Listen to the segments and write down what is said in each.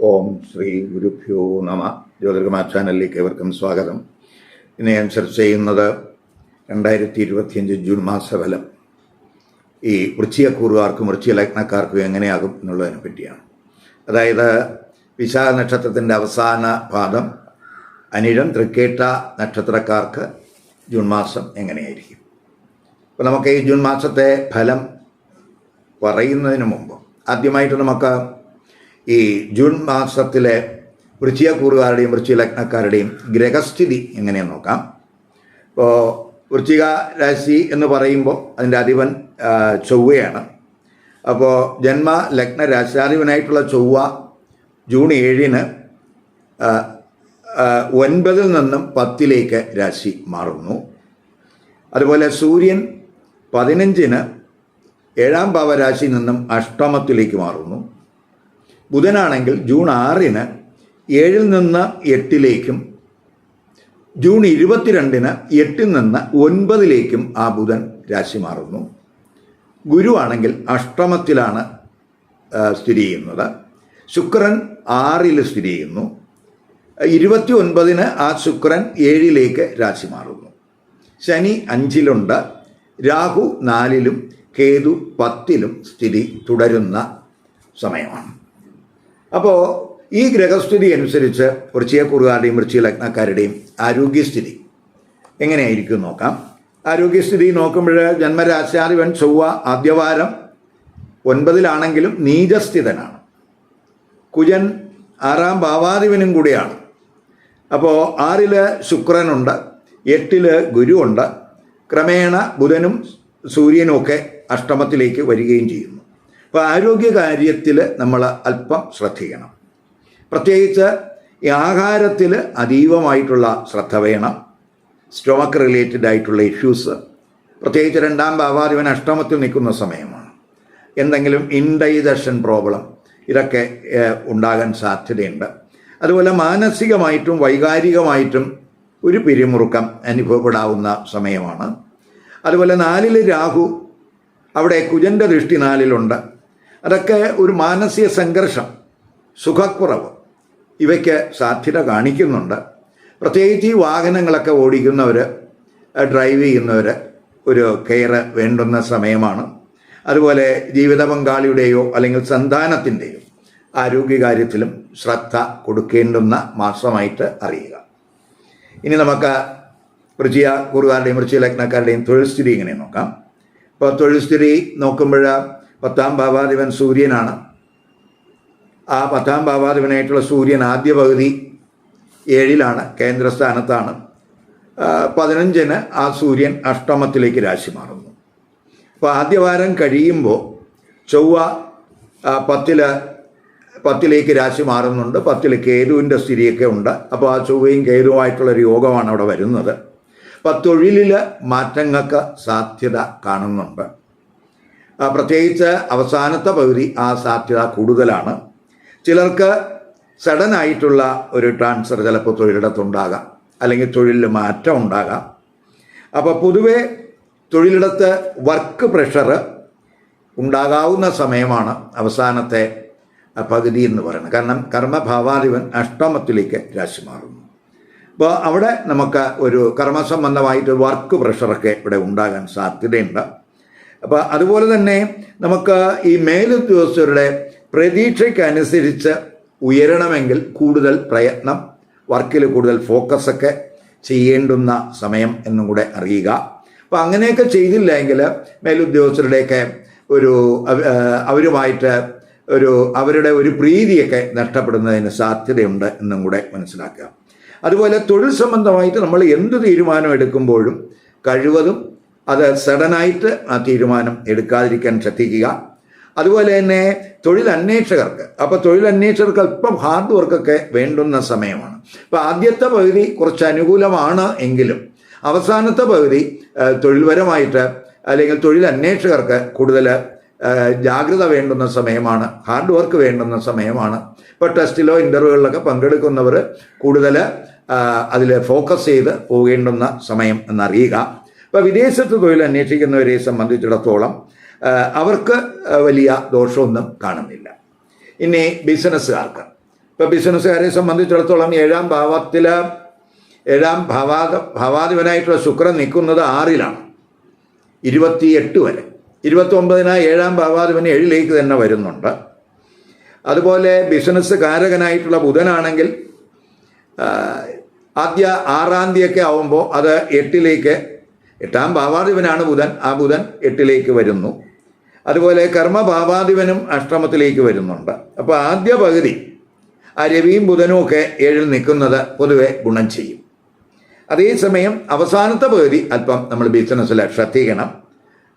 ഓം ശ്രീ ഗുരുഭ്യോ നമ. ജ്യോതിർഗമാ ചാനലിലേക്ക് ഏവർക്കും സ്വാഗതം. ഇന്ന് ഞാൻ ചർച്ച ചെയ്യുന്നത് രണ്ടായിരത്തി ഇരുപത്തിയഞ്ച് ജൂൺ മാസഫലം. ഈ വൃശ്ചികക്കൂറുകാർക്കും വൃശ്ചിക ലഗ്നക്കാർക്കും എങ്ങനെയാകും എന്നുള്ളതിനെ പറ്റിയാണ്. അതായത് വിശാഖ നക്ഷത്രത്തിന്റെ അവസാന പാദം അനിഴം തൃക്കേട്ട നക്ഷത്രക്കാർക്ക് ജൂൺ മാസം എങ്ങനെയായിരിക്കും? അപ്പോൾ നമുക്ക് ഈ ജൂൺ മാസത്തെ ഫലം പറയുന്നതിന് മുമ്പ് ആദ്യമായിട്ട് നമുക്ക് ഈ ജൂൺ മാസത്തിലെ വൃശ്ചികക്കൂറുകാരുടെയും വൃശ്ചിക ലഗ്നക്കാരുടെയും ഗ്രഹസ്ഥിതി എങ്ങനെയെന്ന് നോക്കാം. ഇപ്പോൾ വൃശ്ചിക രാശി എന്ന് പറയുമ്പോൾ അതിന്റെ അധിപൻ ചൊവ്വയാണ്. അപ്പോൾ ജന്മ ലഗ്ന രാശാധിപനായിട്ടുള്ള ചൊവ്വ ജൂൺ ഏഴിന് ഒൻപതിൽ നിന്നും പത്തിലേക്ക് രാശി മാറുന്നു. അതുപോലെ സൂര്യൻ പതിനഞ്ചിന് ഏഴാം ഭാവരാശിയിൽ നിന്നും അഷ്ടമത്തിലേക്ക് മാറുന്നു. ബുധനാണെങ്കിൽ ജൂൺ ആറിന് ഏഴിൽ നിന്ന് എട്ടിലേക്കും ജൂൺ ഇരുപത്തിരണ്ടിന് എട്ടിൽ നിന്ന് ഒൻപതിലേക്കും ആ ബുധൻ രാശി മാറുന്നു. ഗുരുവാണെങ്കിൽ അഷ്ടമത്തിലാണ് സ്ഥിതി ചെയ്യുന്നത്. ശുക്രൻ ആറിൽ സ്ഥിതി ചെയ്യുന്നു. ഇരുപത്തി ഒൻപതിന് ആ ശുക്രൻ ഏഴിലേക്ക് രാശി മാറുന്നു. ശനി അഞ്ചിലുണ്ട് രാഹു നാലിലും കേതു പത്തിലും സ്ഥിതി തുടരുന്ന സമയമാണ്. അപ്പോൾ ഈ ഗ്രഹസ്ഥിതി അനുസരിച്ച് വൃശ്ചികക്കുറുകാരുടെയും വൃശ്ചിക ലഗ്നക്കാരുടെയും ആരോഗ്യസ്ഥിതി എങ്ങനെയായിരിക്കും നോക്കാം. ആരോഗ്യസ്ഥിതി നോക്കുമ്പോൾ ജന്മരാശാധിപൻ ചൊവ്വ ആദ്യവാരം ഒൻപതിലാണെങ്കിലും നീചസ്ഥിതനാണ്. കുജൻ ആറാം ഭാവാധിപനും കൂടിയാണ്. അപ്പോൾ ആറിൽ ശുക്രനുണ്ട് എട്ടിൽ ഗുരുവുണ്ട്. ക്രമേണ ബുധനും സൂര്യനും ഒക്കെ അഷ്ടമത്തിലേക്ക് വരികയും ചെയ്യുന്നു. അപ്പോൾ ആരോഗ്യകാര്യത്തിൽ നമ്മൾ അല്പം ശ്രദ്ധിക്കണം. പ്രത്യേകിച്ച് ഈ ആഹാരത്തിൽ അതീവമായിട്ടുള്ള ശ്രദ്ധ വേണം. സ്റ്റൊമക്ക് റിലേറ്റഡ് ആയിട്ടുള്ള ഇഷ്യൂസ്. പ്രത്യേകിച്ച് രണ്ടാം ഭാവാധിപൻ അഷ്ടമത്തിൽ നിൽക്കുന്ന സമയമാണ്. എന്തെങ്കിലും ഇൻഡൈജഷൻ പ്രോബ്ലം ഇതൊക്കെ ഉണ്ടാകാൻ സാധ്യതയുണ്ട്. അതുപോലെ മാനസികമായിട്ടും വൈകാരികമായിട്ടും ഒരു പിരിമുറുക്കം അനുഭവപ്പെടാവുന്ന സമയമാണ്. അതുപോലെ നാലിൽ രാഹു. അവിടെ കുജന്റെ ദൃഷ്ടി നാലിലുണ്ട്. അതൊക്കെ ഒരു മാനസിക സംഘർഷം സുഖക്കുറവ് ഇവയ്ക്ക് സാധ്യത കാണിക്കുന്നുണ്ട്. പ്രത്യേകിച്ച് ഈ വാഹനങ്ങളൊക്കെ ഓടിക്കുന്നവർ ഡ്രൈവ് ചെയ്യുന്നവർ ഒരു കെയർ വേണ്ടുന്ന സമയമാണ്. അതുപോലെ ജീവിത പങ്കാളിയുടെയോ അല്ലെങ്കിൽ സന്താനത്തിന്റെയോ ആരോഗ്യകാര്യത്തിലും ശ്രദ്ധ കൊടുക്കേണ്ടുന്ന മാസമായിട്ട് അറിയുക. ഇനി നമുക്ക് വൃശ്ചിക കുറുകാരുടെയും വൃശ്ചിക ലഗ്നക്കാരുടെയും തൊഴിൽ സ്ഥിതി ഇങ്ങനെ നോക്കാം. ഇപ്പോൾ തൊഴിൽ സ്ഥിതി നോക്കുമ്പോൾ പത്താം ഭാവാധിപൻ സൂര്യനാണ്. ആ പത്താം ഭാവാധിപനായിട്ടുള്ള സൂര്യൻ ആദ്യ പകുതി ഏഴിലാണ് കേന്ദ്രസ്ഥാനത്താണ്. പതിനഞ്ചിന് ആ സൂര്യൻ അഷ്ടമത്തിലേക്ക് രാശി മാറുന്നു. അപ്പോൾ ആദ്യവാരം കഴിയുമ്പോൾ ചൊവ്വ ആ, പത്തിൽ പത്തിലേക്ക് രാശി മാറുന്നുണ്ട്. പത്തിൽ കേതുവിന്റെ സ്ഥിതിയൊക്കെ ഉണ്ട്. അപ്പോൾ ആ ചൊവ്വയും കേതുവായിട്ടുള്ളൊരു യോഗമാണ് അവിടെ വരുന്നത്. അപ്പം തൊഴിലിൽ മാറ്റങ്ങൾക്ക് സാധ്യത കാണുന്നുണ്ട്. പ്രത്യേകിച്ച് അവസാനത്തെ പകുതി ആ സാധ്യത കൂടുതലാണ്. ചിലർക്ക് സഡൻ ആയിട്ടുള്ള ഒരു ട്രാൻസ്ഫർ ചിലപ്പോൾ തൊഴിലിടത്തുണ്ടാകാം അല്ലെങ്കിൽ തൊഴിലിൽ മാറ്റം ഉണ്ടാകാം. അപ്പോൾ പൊതുവെ തൊഴിലിടത്ത് വർക്ക് പ്രഷർ ഉണ്ടാകാവുന്ന സമയമാണ് അവസാനത്തെ പകുതി എന്ന് പറയുന്നത്. കാരണം കർമ്മഭാവാധിപൻ അഷ്ടമത്തിലേക്ക് രാശി മാറുന്നു. അപ്പോൾ അവിടെ നമുക്ക് ഒരു കർമ്മസംബന്ധമായിട്ട് വർക്ക് പ്രഷറൊക്കെ ഇവിടെ ഉണ്ടാകാൻ സാധ്യതയുണ്ട്. അപ്പോൾ അതുപോലെ തന്നെ നമുക്ക് ഈ മേലുദ്യോഗസ്ഥരുടെ പ്രതീക്ഷയ്ക്കനുസരിച്ച് ഉയരണമെങ്കിൽ കൂടുതൽ പ്രയത്നം വർക്കിൽ കൂടുതൽ ഫോക്കസ് ഒക്കെ ചെയ്യേണ്ടുന്ന സമയം എന്നും കൂടെ അറിയുക. അപ്പോൾ അങ്ങനെയൊക്കെ ചെയ്തില്ല എങ്കിൽ മേലുദ്യോഗസ്ഥരുടെയൊക്കെ ഒരു അവ- അവരുമായിട്ട് ഒരു അവരുടെ ഒരു പ്രീതിയൊക്കെ നഷ്ടപ്പെടുന്നതിന് സാധ്യതയുണ്ട് എന്നും കൂടെ മനസ്സിലാക്കുക. അതുപോലെ തൊഴിൽ സംബന്ധമായിട്ട് നമ്മൾ എന്ത് തീരുമാനം എടുക്കുമ്പോഴും കഴിവതും അത് സഡനായിട്ട് ആ തീരുമാനം എടുക്കാതിരിക്കാൻ ശ്രദ്ധിക്കുക. അതുപോലെ തന്നെ തൊഴിലന്വേഷകർക്ക് അപ്പോൾ തൊഴിൽ അന്വേഷകർക്ക് അല്പം ഹാർഡ് വർക്കൊക്കെ വേണ്ടുന്ന സമയമാണ്. അപ്പോൾ ആദ്യത്തെ പകുതി കുറച്ച് അനുകൂലമാണ് എങ്കിലും അവസാനത്തെ പകുതി തൊഴിൽപരമായിട്ട് അല്ലെങ്കിൽ തൊഴിലന്വേഷകർക്ക് കൂടുതൽ ജാഗ്രത വേണ്ടുന്ന സമയമാണ് ഹാർഡ് വർക്ക് വേണ്ടുന്ന സമയമാണ്. ഇപ്പോൾ ടെസ്റ്റിലോ ഇന്റർവ്യൂകളിലൊക്കെ പങ്കെടുക്കുന്നവർ കൂടുതൽ അതിൽ ഫോക്കസ് ചെയ്ത് പോകേണ്ടുന്ന സമയം എന്നറിയുക. ഇപ്പോൾ വിദേശത്ത് തൊഴിൽ അന്വേഷിക്കുന്നവരെ സംബന്ധിച്ചിടത്തോളം അവർക്ക് വലിയ ദോഷമൊന്നും കാണുന്നില്ല. ഇനി ബിസിനസ്സുകാർക്ക്. ഇപ്പോൾ ബിസിനസ്സുകാരെ സംബന്ധിച്ചിടത്തോളം ഏഴാം ഭാവത്തിൽ ഏഴാം ഭാവാദ ഭാവാധിപനായിട്ടുള്ള ശുക്രൻ നിൽക്കുന്നത് ആറിലാണ്. ഇരുപത്തിയെട്ട് വരെ. ഇരുപത്തൊമ്പതിനായി ഏഴാം ഭാവാധിപന് ഏഴിലേക്ക് തന്നെ വരുന്നുണ്ട്. അതുപോലെ ബിസിനസ് കാരകനായിട്ടുള്ള ബുധനാണെങ്കിൽ ആദ്യ ആറാം തീയതിയൊക്കെ ആവുമ്പോൾ അത് എട്ടിലേക്ക് എട്ടാം ഭാവാധിപനാണ് ബുധൻ. ആ ബുധൻ എട്ടിലേക്ക് വരുന്നു. അതുപോലെ കർമ്മഭാവാധിപനും അഷ്ടമത്തിലേക്ക് വരുന്നുണ്ട്. അപ്പോൾ ആദ്യ പകുതി ആ രവിയും ബുധനും ഒക്കെ ഏഴിൽ നിൽക്കുന്നത് പൊതുവെ ഗുണം ചെയ്യും. അതേസമയം അവസാനത്തെ പകുതി അല്പം നമ്മൾ ബിസിനസ്സിൽ ശ്രദ്ധിക്കണം.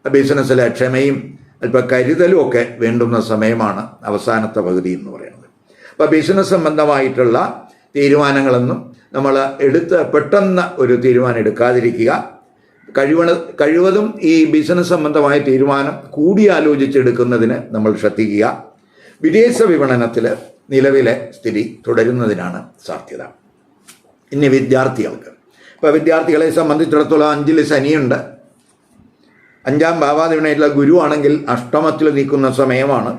ബിസിനസ്സിലെ ക്ഷമയും അല്പം കരുതലും ഒക്കെ വേണ്ടുന്ന സമയമാണ് അവസാനത്തെ പകുതി എന്ന് പറയുന്നത്. അപ്പോൾ ബിസിനസ് സംബന്ധമായിട്ടുള്ള തീരുമാനങ്ങളൊന്നും നമ്മൾ എടുത്ത് പെട്ടെന്ന് ഒരു തീരുമാനം എടുക്കാതിരിക്കുക. കഴിവണ കഴിവതും ഈ ബിസിനസ് സംബന്ധമായ തീരുമാനം കൂടിയാലോചിച്ചെടുക്കുന്നതിന് നമ്മൾ ശ്രദ്ധിക്കുക. വിദേശ വിപണനത്തിൽ നിലവിലെ സ്ഥിതി തുടരുന്നതിനാണ് സാധ്യത. ഇനി വിദ്യാർത്ഥികൾക്ക്. ഇപ്പോൾ വിദ്യാർത്ഥികളെ സംബന്ധിച്ചിടത്തോളം അഞ്ചിൽ ശനിയുണ്ട്. അഞ്ചാം ഭാവാധിപനായിട്ടുള്ള ഗുരുവാണെങ്കിൽ അഷ്ടമത്തിൽ നിൽക്കുന്ന സമയമാണ്.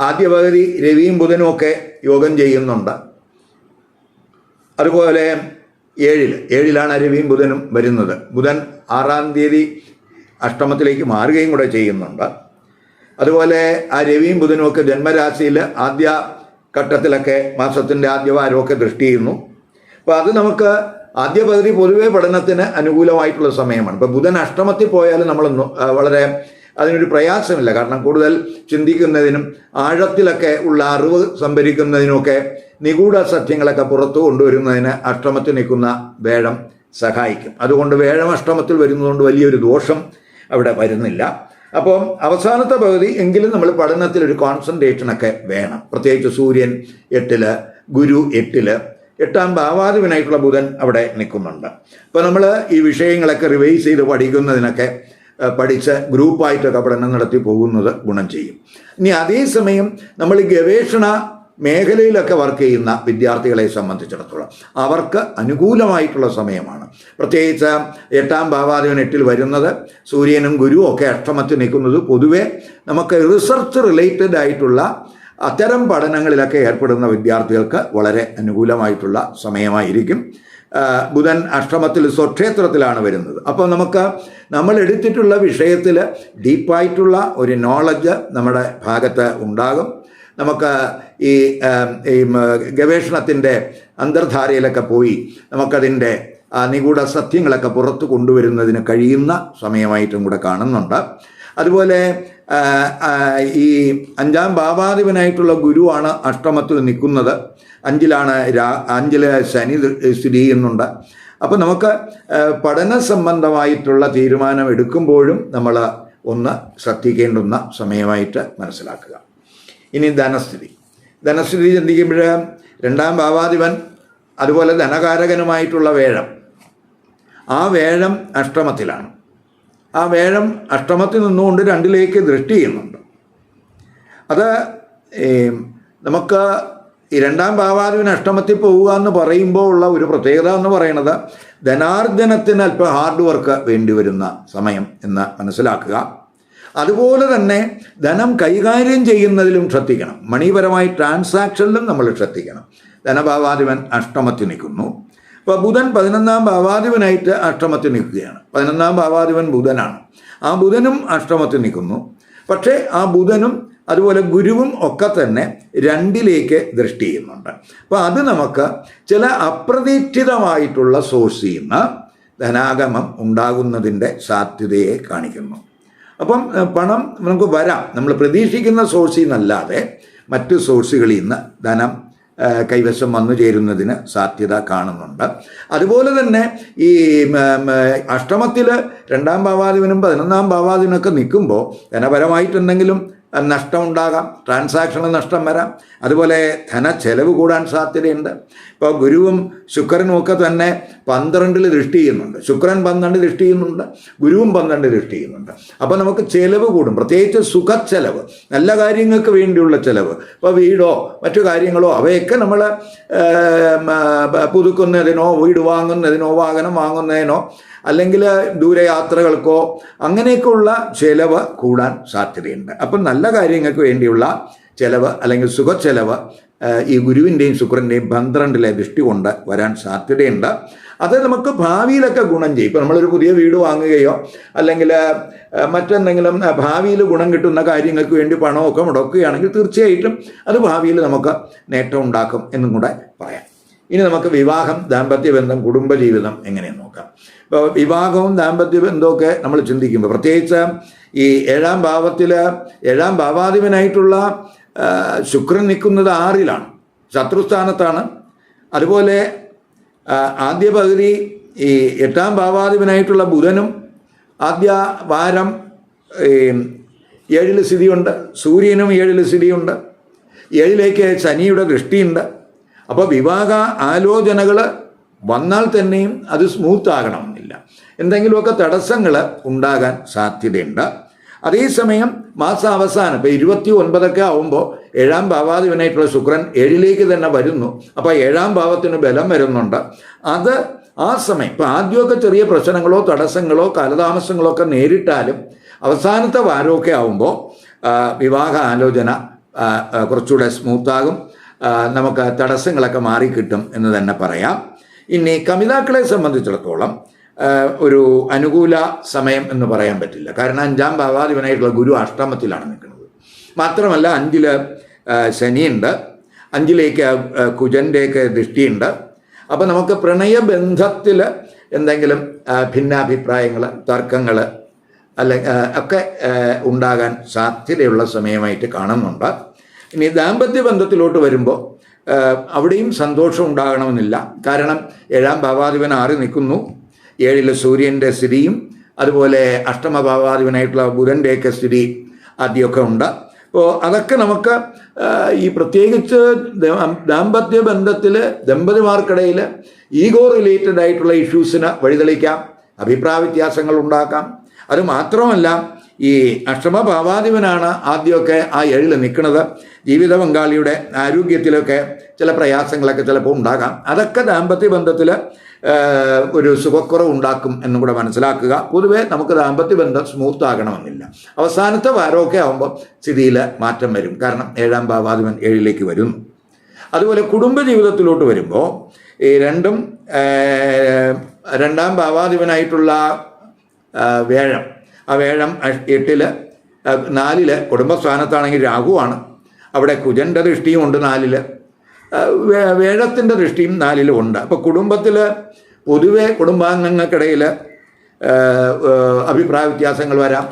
ആദ്യ പകുതി രവിയും ബുധനും ഒക്കെ യോഗം ചെയ്യുന്നുണ്ട്. അതുപോലെ ഏഴിൽ ഏഴിലാണ് രവിയും ബുധനും വരുന്നത്. ബുധൻ ആറാം തീയതി അഷ്ടമത്തിലേക്ക് മാറുകയും കൂടെ ചെയ്യുന്നുണ്ട്. അതുപോലെ ആ രവിയും ബുധനും ഒക്കെ ജന്മരാശിയിൽ ആദ്യ ഘട്ടത്തിലൊക്കെ മാസത്തിന്റെ ആദ്യ വാരമൊക്കെ ദൃഷ്ടി ചെയ്യുന്നു. അപ്പോൾ അത് നമുക്ക് ആദ്യ പകുതി പൊതുവേ പഠനത്തിന് അനുകൂലമായിട്ടുള്ള സമയമാണ്. ഇപ്പോൾ ബുധൻ അഷ്ടമത്തിൽ പോയാൽ നമ്മൾ വളരെ അതിനൊരു പ്രയാസമില്ല. കാരണം കൂടുതൽ ചിന്തിക്കുന്നതിനും ആഴത്തിലൊക്കെ ഉള്ള അറിവ് സംഭരിക്കുന്നതിനുമൊക്കെ നിഗൂഢ സത്യങ്ങളൊക്കെ പുറത്തു കൊണ്ടുവരുന്നതിന് അഷ്ടമത്തിൽ നിൽക്കുന്ന വേഴം സഹായിക്കും. അതുകൊണ്ട് വേഴം അഷ്ടമത്തിൽ വരുന്നതുകൊണ്ട് വലിയൊരു ദോഷം അവിടെ വരുന്നില്ല. അപ്പം അവസാനത്തെ പകുതി എങ്കിലും നമ്മൾ പഠനത്തിൽ ഒരു കോൺസെൻട്രേഷനൊക്കെ വേണം. പ്രത്യേകിച്ച് സൂര്യൻ എട്ടിൽ ഗുരു എട്ടിൽ എട്ടാം ഭാവാധിപനായിട്ടുള്ള ബുധൻ അവിടെ നിൽക്കുന്നുണ്ട്. അപ്പോൾ നമ്മൾ ഈ വിഷയങ്ങളൊക്കെ റിവൈസ് ചെയ്ത് പഠിക്കുന്നതിനൊക്കെ പഠിച്ച് ഗ്രൂപ്പായിട്ടൊക്കെ പഠനം നടത്തി പോകുന്നത് ഗുണം ചെയ്യും. ഇനി അതേസമയം നമ്മൾ ഗവേഷണ മേഖലയിലൊക്കെ വർക്ക് ചെയ്യുന്ന വിദ്യാർത്ഥികളെ സംബന്ധിച്ചിടത്തോളം അവർക്ക് അനുകൂലമായിട്ടുള്ള സമയമാണ്. പ്രത്യേകിച്ച് എട്ടാം ഭാവാദിവൻ എട്ടിൽ വരുന്നത് സൂര്യനും ഗുരുവും ഒക്കെ അഷ്ടമത്തിൽ നിൽക്കുന്നത് പൊതുവെ നമുക്ക് റിസർച്ച് റിലേറ്റഡ് ആയിട്ടുള്ള അത്തരം പഠനങ്ങളിലൊക്കെ ഏർപ്പെടുന്ന വിദ്യാർത്ഥികൾക്ക് വളരെ അനുകൂലമായിട്ടുള്ള സമയമായിരിക്കും. ബുധൻ അഷ്ടമത്തിൽ സ്വക്ഷേത്രത്തിലാണ് വരുന്നത്. അപ്പോൾ നമുക്ക് നമ്മൾ എടുത്തിട്ടുള്ള വിഷയത്തിൽ ഡീപ്പായിട്ടുള്ള ഒരു നോളജ് നമ്മുടെ ഭാഗത്ത് ഉണ്ടാകും. നമുക്ക് ഈ ഗവേഷണത്തിന്റെ അന്തർധാരയിലൊക്കെ പോയി നമുക്കതിന്റെ നിഗൂഢ സത്യങ്ങളൊക്കെ പുറത്തു കൊണ്ടുവരുന്നതിന് കഴിയുന്ന സമയമായിട്ടും കൂടെ കാണുന്നുണ്ട്. അതുപോലെ ഈ അഞ്ചാം ഭാവാധിപനായിട്ടുള്ള ഗുരുവാണ് അഷ്ടമത്തിൽ നിൽക്കുന്നത്. അഞ്ചിലാണ് രാ അഞ്ചിൽ ശനി സ്ഥിതി ചെയ്യുന്നുണ്ട്. അപ്പോൾ നമുക്ക് പഠന സംബന്ധമായിട്ടുള്ള തീരുമാനം എടുക്കുമ്പോഴും നമ്മൾ ഒന്ന് ശ്രദ്ധിക്കേണ്ടുന്ന സമയമായിട്ട് മനസ്സിലാക്കുക. ഇനി ധനസ്ഥിതി. ധനസ്ഥിതി ചിന്തിക്കുമ്പോൾ രണ്ടാം ഭാവാധിപൻ അതുപോലെ ധനകാരകനുമായിട്ടുള്ള വേഴം. ആ വേഴം അഷ്ടമത്തിലാണ്. ആ വേഴം അഷ്ടമത്തിൽ നിന്നുകൊണ്ട് രണ്ടിലേക്ക് ദൃഷ്ടി ചെയ്യുന്നുണ്ട്. അത് നമുക്ക് ഈ രണ്ടാം ഭാവാദുവിന് അഷ്ടമത്തിൽ പോവുക എന്ന് പറയുമ്പോൾ ഉള്ള ഒരു പ്രത്യേകത എന്ന് പറയുന്നത് ധനാർജനത്തിന് അല്പം ഹാർഡ് വർക്ക് വേണ്ടി വരുന്ന സമയം എന്ന് മനസ്സിലാക്കുക. അതുപോലെ തന്നെ ധനം കൈകാര്യം ചെയ്യുന്നതിലും ശ്രദ്ധിക്കണം. മണിപരമായി ട്രാൻസാക്ഷനിലും നമ്മൾ ശ്രദ്ധിക്കണം. ധനഭാവാധിപൻ അഷ്ടമത്തിൽ നിൽക്കുന്നു. അപ്പോൾ ബുധൻ പതിനൊന്നാം ഭാവാധിപനായിട്ട് അഷ്ടമത്തിൽ നിൽക്കുകയാണ്. പതിനൊന്നാം ഭാവാധിപൻ ബുധനാണ്. ആ ബുധനും അഷ്ടമത്തിൽ നിൽക്കുന്നു. പക്ഷേ ആ ബുധനും അതുപോലെ ഗുരുവും ഒക്കെ തന്നെ രണ്ടിലേക്ക് ദൃഷ്ടി ചെയ്യുന്നുണ്ട്. അപ്പോൾ അത് നമുക്ക് ചില അപ്രതീക്ഷിതമായിട്ടുള്ള സോഴ്സിൽ നിന്ന് ധനാഗമം ഉണ്ടാകുന്നതിന്റെ സാധ്യതയെ കാണിക്കുന്നു. അപ്പം പണം നമുക്ക് വരാം. നമ്മൾ പ്രതീക്ഷിക്കുന്ന സോഴ്സിൽ നിന്നല്ലാതെ മറ്റു സോഴ്സുകളിൽ നിന്ന് ധനം കൈവശം വന്നു ചേരുന്നതിന് സാധ്യത കാണുന്നുണ്ട്. അതുപോലെ തന്നെ ഈ അഷ്ടമത്തിൽ രണ്ടാം ഭാവാദിവനും പതിനൊന്നാം ഭാവാദിവനൊക്കെ നിൽക്കുമ്പോൾ ധനപരമായിട്ട് എന്തെങ്കിലും അഹ്, നഷ്ടം ഉണ്ടാകാം ട്രാൻസാക്ഷന് നഷ്ടം വരാം. അതുപോലെ ധന ചെലവ് കൂടാൻ സാധ്യതയുണ്ട്. ഇപ്പോൾ ഗുരുവും ശുക്രനും ഒക്കെ തന്നെ പന്ത്രണ്ടിൽ ദൃഷ്ടി ചെയ്യുന്നുണ്ട്. ശുക്രൻ പന്ത്രണ്ട് ദൃഷ്ടി ചെയ്യുന്നുണ്ട് ഗുരുവും പന്ത്രണ്ട് ദൃഷ്ടി ചെയ്യുന്നുണ്ട്. അപ്പോൾ നമുക്ക് ചെലവ് കൂടും. പ്രത്യേകിച്ച് സുഖച്ചെലവ് നല്ല കാര്യങ്ങൾക്ക് വേണ്ടിയുള്ള ചെലവ്. ഇപ്പോൾ വീടോ മറ്റു കാര്യങ്ങളോ അവയൊക്കെ നമ്മൾ പുതുക്കുന്നതിനോ വീട് വാങ്ങുന്നതിനോ വാഹനം വാങ്ങുന്നതിനോ അല്ലെങ്കിൽ ദൂരയാത്രകൾക്കോ അങ്ങനെയൊക്കെയുള്ള ചെലവ് കൂടാൻ സാധ്യതയുണ്ട്. അപ്പം നല്ല കാര്യങ്ങൾക്ക് വേണ്ടിയുള്ള ചിലവ് അല്ലെങ്കിൽ സുഖച്ചെലവ് ഈ ഗുരുവിന്റെയും ശുക്രന്റെയും പന്ത്രണ്ടിലെ ദൃഷ്ടി കൊണ്ട് വരാൻ സാധ്യതയുണ്ട്. അത് നമുക്ക് ഭാവിയിലൊക്കെ ഗുണം ചെയ്യും. ഇപ്പോൾ നമ്മളൊരു പുതിയ വീട് വാങ്ങുകയോ അല്ലെങ്കിൽ മറ്റെന്തെങ്കിലും ഭാവിയിൽ ഗുണം കിട്ടുന്ന കാര്യങ്ങൾക്ക് വേണ്ടി പണമൊക്കെ മുടക്കുകയാണെങ്കിൽ തീർച്ചയായിട്ടും അത് ഭാവിയിൽ നമുക്ക് നേട്ടം ഉണ്ടാക്കും എന്നും കൂടെ പറയാം. ഇനി നമുക്ക് വിവാഹം ദാമ്പത്യ ബന്ധം കുടുംബജീവിതം എങ്ങനെയെന്ന് നോക്കാം. ഇപ്പോൾ വിവാഹവും ദാമ്പത്യ ബന്ധമൊക്കെ നമ്മൾ ചിന്തിക്കുമ്പോൾ പ്രത്യേകിച്ച് ഈ ഏഴാം ഭാവത്തിൽ ഏഴാം ഭാവാധിപനായിട്ടുള്ള ശുക്രൻ നിൽക്കുന്നത് ആറിലാണ്. ശത്രുസ്ഥാനത്താണ്. അതുപോലെ ആദ്യ പകുതി ഈ എട്ടാം ഭാവാധിപനായിട്ടുള്ള ബുധനും ആദ്യ വാരം ഈ ഏഴിൽ സ്ഥിതിയുണ്ട്. സൂര്യനും ഏഴിൽ സ്ഥിതിയുണ്ട്. ഏഴിലേക്ക് ശനിയുടെ ദൃഷ്ടിയുണ്ട്. അപ്പോൾ വിവാഹ ആലോചനകൾ വന്നാൽ തന്നെയും അത് സ്മൂത്ത് ആകണമെന്നില്ല. എന്തെങ്കിലുമൊക്കെ തടസ്സങ്ങൾ ഉണ്ടാകാൻ സാധ്യതയുണ്ട്. അതേസമയം മാസാവസാനം ഇപ്പം ഇരുപത്തി ഒൻപതൊക്കെ ആവുമ്പോൾ ഏഴാം ഭാവാധിപനായിട്ടുള്ള ശുക്രൻ ഏഴിലേക്ക് തന്നെ വരുന്നു. അപ്പോൾ ഏഴാം ഭാവത്തിന് ബലം വരുന്നുണ്ട്. അത് ആ സമയം ഇപ്പം ആദ്യമൊക്കെ ചെറിയ പ്രശ്നങ്ങളോ തടസ്സങ്ങളോ കാലതാമസങ്ങളോ ഒക്കെ നേരിട്ടാലും അവസാനത്തെ വാരമൊക്കെ ആവുമ്പോൾ വിവാഹ ആലോചന കുറച്ചുകൂടെ സ്മൂത്താകും നമുക്ക് തടസ്സങ്ങളൊക്കെ മാറിക്കിട്ടും എന്ന് തന്നെ പറയാം. ഇനി കമിതാക്കളെ സംബന്ധിച്ചിടത്തോളം ഒരു അനുകൂല സമയം എന്ന് പറയാൻ പറ്റില്ല. കാരണം അഞ്ചാം ഭാവാധിപനായിട്ടുള്ള ഗുരു അഷ്ടമത്തിലാണ് നിൽക്കുന്നത്. മാത്രമല്ല അഞ്ചിൽ ശനിയുണ്ട്. അഞ്ചിലേക്ക് കുജന്റെയൊക്കെ ദൃഷ്ടിയുണ്ട്. അപ്പോൾ നമുക്ക് പ്രണയബന്ധത്തിൽ എന്തെങ്കിലും ഭിന്നാഭിപ്രായങ്ങൾ തർക്കങ്ങൾ അല്ലെ ഒക്കെ ഉണ്ടാകാൻ സാധ്യതയുള്ള സമയമായിട്ട് കാണുന്നുണ്ട്. ഇനി ദാമ്പത്യ ബന്ധത്തിലോട്ട് വരുമ്പോൾ അവിടെയും സന്തോഷം ഉണ്ടാകണമെന്നില്ല. കാരണം ഏഴാം ഭാവാധിപൻ ആറി നിൽക്കുന്നു. ഏഴിലെ സൂര്യന്റെ സ്ഥിതിയും അതുപോലെ അഷ്ടമഭാവാധിപനായിട്ടുള്ള ബുധന്റെയൊക്കെ സ്ഥിതി ആദ്യമൊക്കെ ഉണ്ട്. അപ്പോൾ അതൊക്കെ നമുക്ക് ഈ പ്രത്യേകിച്ച് ദാമ്പത്യ ബന്ധത്തിൽ ദമ്പതിമാർക്കിടയിൽ ഈഗോ റിലേറ്റഡ് ആയിട്ടുള്ള ഇഷ്യൂസിന് വഴിതെളിക്കാം അഭിപ്രായ വ്യത്യാസങ്ങൾ ഉണ്ടാക്കാം. അത് മാത്രമല്ല ഈ അഷ്ടമ ഭാവാധിപനാണ് ആദ്യമൊക്കെ ആ ഏഴിൽ നിൽക്കുന്നത്. ജീവിത പങ്കാളിയുടെ ആരോഗ്യത്തിലൊക്കെ ചില പ്രയാസങ്ങളൊക്കെ ചിലപ്പോൾ ഉണ്ടാകാം. അതൊക്കെ ദാമ്പത്യ ബന്ധത്തിൽ ഒരു സുഖക്കുറവ് ഉണ്ടാക്കും എന്നും കൂടെ മനസ്സിലാക്കുക. പൊതുവേ നമുക്ക് ദാമ്പത്യ ബന്ധം സ്മൂത്ത് ആകണമെന്നില്ല. അവസാനത്തെ വാരമൊക്കെ ആകുമ്പോൾ സ്ഥിതിയിൽ മാറ്റം വരും. കാരണം ഏഴാം ഭാവാധിപൻ ഏഴിലേക്ക് വരും. അതുപോലെ കുടുംബ കുടുംബജീവിതത്തിലോട്ട് വരുമ്പോൾ ഈ രണ്ടും രണ്ടാം ഭാവാധിപനായിട്ടുള്ള വേഴം വേഴം എട്ടിൽ നാലിൽ കുടുംബസ്ഥാനത്താണെങ്കിൽ രാഹുവാണ്. അവിടെ കുജന്റെ ദൃഷ്ടിയും ഉണ്ട് നാലിൽ. വേഴത്തിന്റെ ദൃഷ്ടിയും നാലിലും ഉണ്ട്. അപ്പോൾ കുടുംബത്തിൽ പൊതുവെ കുടുംബാംഗങ്ങൾക്കിടയിൽ അഭിപ്രായ വ്യത്യാസങ്ങൾ വരാം.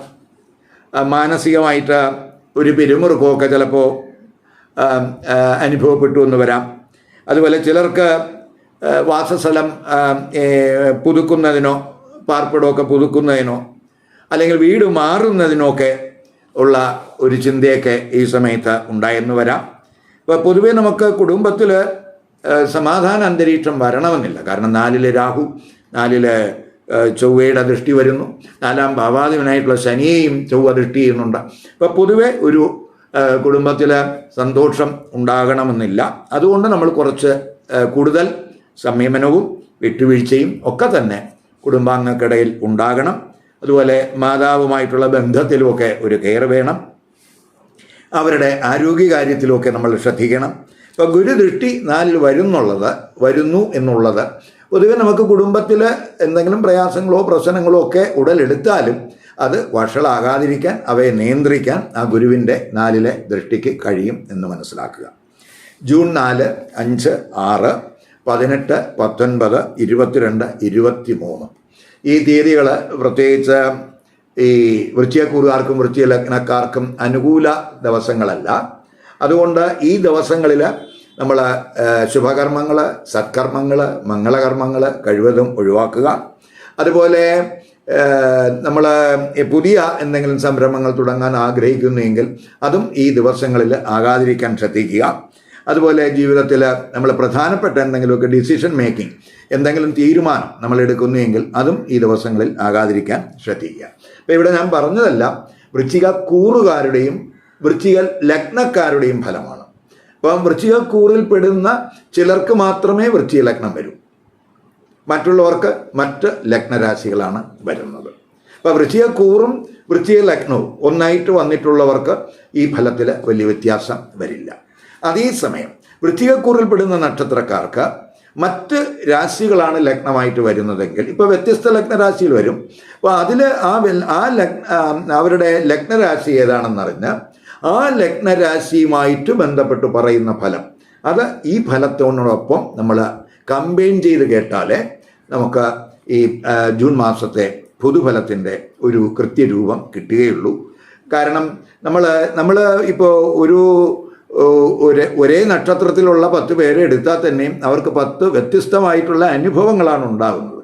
മാനസികമായിട്ട് ഒരു പിരിമുറുക്കമൊക്കെ ചിലപ്പോൾ അനുഭവപ്പെട്ടു എന്ന് വരാം. അതുപോലെ ചിലർക്ക് വാസസ്ഥലം പുതുക്കുന്നതിനോ പാർപ്പിടമൊക്കെ പുതുക്കുന്നതിനോ അല്ലെങ്കിൽ വീട് മാറുന്നതിനൊക്കെ ഉള്ള ഒരു ചിന്തയൊക്കെ ഈ സമയത്ത് ഉണ്ടായെന്ന് വരാം. ഇപ്പോൾ പൊതുവെ നമുക്ക് കുടുംബത്തിൽ സമാധാന അന്തരീക്ഷം വരണമെന്നില്ല. കാരണം നാലിലെ രാഹു നാലിലെ ചൊവ്വയുടെ ദൃഷ്ടി വരുന്നു. നാലാം ഭാവാധിപനായിട്ടുള്ള ശനിയെയും ചൊവ്വ ദൃഷ്ടി ചെയ്യുന്നുണ്ട്. അപ്പോൾ പൊതുവെ ഒരു കുടുംബത്തിൽ സന്തോഷം ഉണ്ടാകണമെന്നില്ല. അതുകൊണ്ട് നമ്മൾ കുറച്ച് കൂടുതൽ സംയമനവും വിട്ടുവീഴ്ചയും ഒക്കെ തന്നെ കുടുംബാംഗക്കിടയിൽ ഉണ്ടാകണം. അതുപോലെ മാതാവുമായിട്ടുള്ള ബന്ധത്തിലുമൊക്കെ ഒരു കെയർ വേണം. അവരുടെ ആരോഗ്യകാര്യത്തിലുമൊക്കെ നമ്മൾ ശ്രദ്ധിക്കണം. ഇപ്പോൾ ഗുരുദൃഷ്ടി നാലിൽ വരുന്നുള്ളത് വരുന്നു എന്നുള്ളത്. പൊതുവെ നമുക്ക് കുടുംബത്തിൽ എന്തെങ്കിലും പ്രയാസങ്ങളോ പ്രശ്നങ്ങളോ ഒക്കെ ഉടലെടുത്താലും അത് വഷളാകാതിരിക്കാൻ അവയെ നിയന്ത്രിക്കാൻ ആ ഗുരുവിന്റെ നാലിലെ ദൃഷ്ടിക്ക് കഴിയും എന്ന് മനസ്സിലാക്കുക. ജൂൺ നാല് അഞ്ച് ആറ് പതിനെട്ട് പത്തൊൻപത് ഇരുപത്തിരണ്ട് ഇരുപത്തി മൂന്ന് ഈ തീയതികൾ പ്രത്യേകിച്ച് ഈ വൃശ്ചികക്കൂറുകാർക്കും വൃശ്ചിക ലഗ്നക്കാർക്കും അനുകൂല ദിവസങ്ങളല്ല. അതുകൊണ്ട് ഈ ദിവസങ്ങളിൽ നമ്മൾ ശുഭകർമ്മങ്ങൾ സത്കർമ്മങ്ങൾ മംഗളകർമ്മങ്ങൾ കഴിവതും ഒഴിവാക്കുക. അതുപോലെ നമ്മൾ പുതിയ എന്തെങ്കിലും സംരംഭങ്ങൾ തുടങ്ങാൻ ആഗ്രഹിക്കുന്നുവെങ്കിൽ അതും ഈ ദിവസങ്ങളിൽ ആകാതിരിക്കാൻ ശ്രദ്ധിക്കുക. അതുപോലെ ജീവിതത്തിൽ നമ്മൾ പ്രധാനപ്പെട്ട എന്തെങ്കിലുമൊക്കെ ഡിസിഷൻ മേക്കിംഗ് എന്തെങ്കിലും തീരുമാനം നമ്മൾ എടുക്കുന്നുവെങ്കിൽ അതും ഈ ദിവസങ്ങളിൽ ആകാതിരിക്കാൻ ശ്രദ്ധിക്കുക. അപ്പോൾ ഇവിടെ ഞാൻ പറഞ്ഞതല്ല വൃശ്ചിക കൂറുകാരുടെയും വൃശ്ചിക ലഗ്നക്കാരുടെയും ഫലമാണ്. അപ്പം വൃശ്ചിക കൂറിൽ പെടുന്ന ചിലർക്ക് മാത്രമേ വൃശ്ചിക ലഗ്നം വരൂ. മറ്റുള്ളവർക്ക് മറ്റ് ലഗ്നരാശികളാണ് വരുന്നത്. അപ്പോൾ വൃശ്ചിക കൂറും വൃശ്ചിക ലഗ്നവും ഒന്നായിട്ട് വന്നിട്ടുള്ളവർക്ക് ഈ ഫലത്തിൽ വലിയ വ്യത്യാസം വരില്ല. അതേസമയം വൃത്തികക്കൂറിൽപ്പെടുന്ന നക്ഷത്രക്കാർക്ക് മറ്റ് രാശികളാണ് ലഗ്നമായിട്ട് വരുന്നതെങ്കിൽ ഇപ്പോൾ വ്യത്യസ്ത ലഗ്നരാശിയിൽ വരും. അപ്പോൾ അതിൽ ആ ആ ലഗ്ന അവരുടെ ലഗ്നരാശി ഏതാണെന്നറിഞ്ഞ് ആ ലഗ്നരാശിയുമായിട്ട് ബന്ധപ്പെട്ട് പറയുന്ന ഫലം. അത് ഈ ഫലത്തോടൊപ്പം നമ്മൾ കമ്പൈൻ ചെയ്ത് കേട്ടാലേ നമുക്ക് ഈ ജൂൺ മാസത്തെ പൊതുഫലത്തിന്റെ ഒരു കൃത്യരൂപം കിട്ടുകയുള്ളൂ. കാരണം നമ്മൾ നമ്മൾ ഇപ്പോൾ ഒരു ഒരേ ഒരേ നക്ഷത്രത്തിലുള്ള പത്ത് പേരെ എടുത്താൽ തന്നെയും അവർക്ക് പത്ത് വ്യത്യസ്തമായിട്ടുള്ള അനുഭവങ്ങളാണ് ഉണ്ടാകുന്നത്.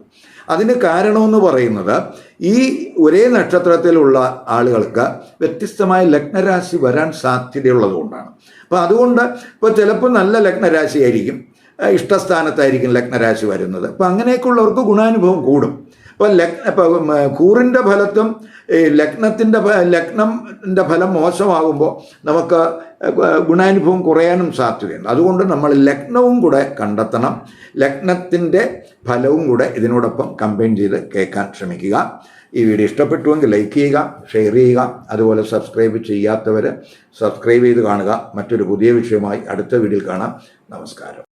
അതിന് കാരണമെന്ന് പറയുന്നത് ഈ ഒരേ നക്ഷത്രത്തിലുള്ള ആളുകൾക്ക് വ്യത്യസ്തമായ ലഗ്നരാശി വരാൻ സാധ്യതയുള്ളതുകൊണ്ടാണ് അപ്പോൾ അതുകൊണ്ട് ഇപ്പോൾ ചിലപ്പോൾ നല്ല ലഗ്നരാശിയായിരിക്കും ഇഷ്ടസ്ഥാനത്തായിരിക്കും ലഗ്നരാശി വരുന്നത്. അപ്പോൾ അങ്ങനെയൊക്കെയുള്ളവർക്ക് ഗുണാനുഭവം കൂടും. ഇപ്പോൾ ലഗ്ന ഇപ്പം കൂറിന്റെ ഫലത്തും ഈ ലഗ്നത്തിന്റെ ലഗ്നത്തിന്റെ ഫലം മോശമാകുമ്പോൾ നമുക്ക് ഗുണാനുഭവം കുറയാനും സാധ്യതയുണ്ട്. അതുകൊണ്ട് നമ്മൾ ലഗ്നവും കൂടെ കണ്ടെത്തണം. ലഗ്നത്തിന്റെ ഫലവും കൂടെ ഇതിനോടൊപ്പം കമ്പൈൻ ചെയ്ത് കേൾക്കാൻ ശ്രമിക്കുക. ഈ വീഡിയോ ഇഷ്ടപ്പെട്ടുവെങ്കിൽ ലൈക്ക് ചെയ്യുക ഷെയർ ചെയ്യുക അതുപോലെ സബ്സ്ക്രൈബ് ചെയ്യാത്തവർ സബ്സ്ക്രൈബ് ചെയ്ത് കാണുക. മറ്റൊരു പുതിയ വിഷയമായി അടുത്ത വീഡിയോയിൽ കാണാം. നമസ്കാരം.